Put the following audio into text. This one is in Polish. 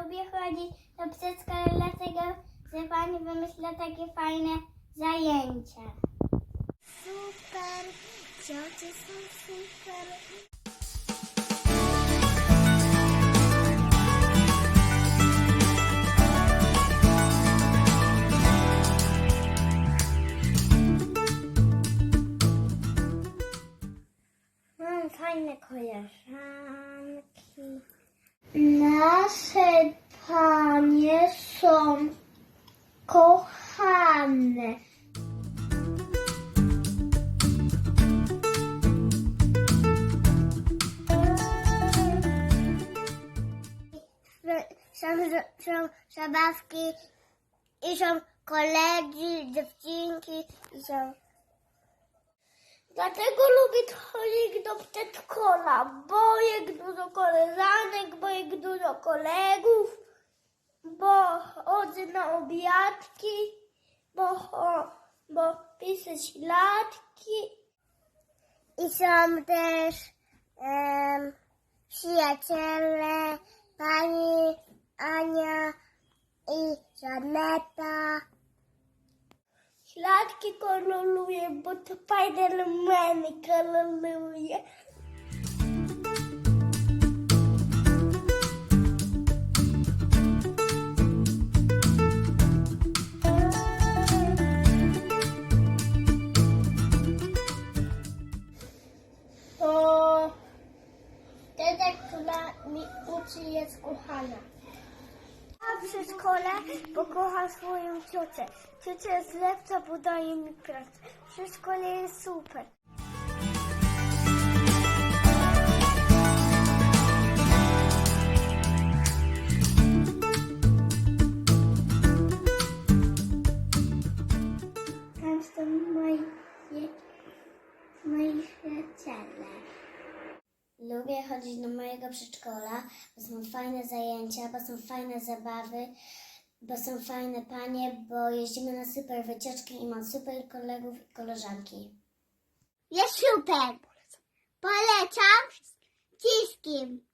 chodzić do przedszkola, dlatego że pani wymyśla takie fajne zajęcia. Super, ciocie są super. Mam fajne koleżanki. Nasze panie są kochane. Są, są zabawki i są koledzy, dziewczynki i są Dlatego lubię chodzić do przedszkola, bo jest dużo koleżanek, bo jest dużo kolegów, bo chodzę na obiadki, bo, bo piszę śladki. I są też em, przyjaciele, pani Ania i Żaneta. Śladki koloruję, bo to fajne lumeny koloruję. To teta, która mi uczy jest kochana. Przedszkole, bo kocham swoją ciocię. Ciocia jest lepsza, bo daje mi pracę. Przedszkole jest super. Tam są moje, moi przyjaciele. Lubię chodzić do mojego przedszkola, bo są fajne zajęcia, bo są fajne zabawy, bo są fajne panie, bo jeździmy na super wycieczki i mam super kolegów i koleżanki. Jest super! Polecam wszystkim!